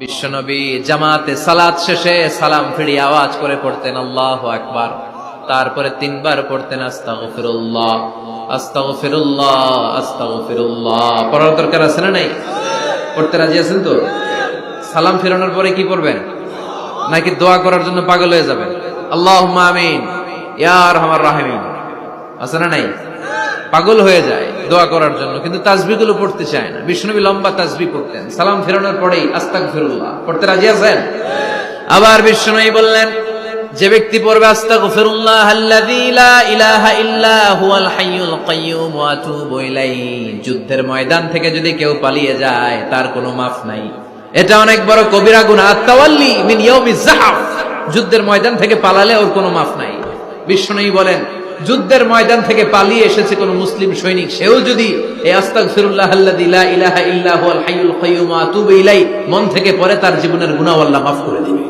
বিশ্বনবী জামাতে সালাত শেষে সালাম ফিরিয়ে আওয়াজ করে পড়তেন, আল্লাহ আকবার। তারপরে তিনবার পড়তেন, আস্তাগফিরুল্লাহ আস্তাগফিরুল্লাহ আস্তাগফিরুল্লাহ। পড়ার দরকার আছে না নাই? পড়তে রাজি আছেন তো? সালাম ফেরানোর পরে কি পড়বেন? নাকি দোয়া করার জন্য পাগল হয়ে যাবেন? আল্লাহ আমিন। ইয়ার আমার রাহিমিন। আছে না নাই? পাগল হয়ে যায়। দোয়া করার জন্য, কিন্তু তাজবি গুলো পড়তে চায় না। বিষ্ণুবী লম্বা তাজবি পড়তেন। সালাম ফেরানোর পরেই আস্তাক ফিরুল্লাহ পড়তে রাজি আছেন? আবার বিষ্ণুই বললেন, যে ব্যক্তি পড়বে আস্তাগফিরুল্লাহ ইলাহা ইল্লা হুয়াল হাইয়ুল কাইয়্যুম ওয়া আতুবু ইলাইহি। যুদ্ধের ময়দান থেকে যদি কেউ পালিয়ে যায়, তার কোনো মাফ নাই। এটা অনেক বড় কবিরা গুনাহ আত-তাওয়াল্লি মিন ইয়াউমিজ যুদ্ধের ময়দান থেকে পালালে ওর কোনো মাফ নাই। বিষ্ণুই বলেন যুদ্ধের ময়দান থেকে পালিয়ে এসেছে কোন মুসলিম সৈনিক। সেও যদি মন থেকে পরে তার জীবনের গুনাহ মাফ করে দিবে।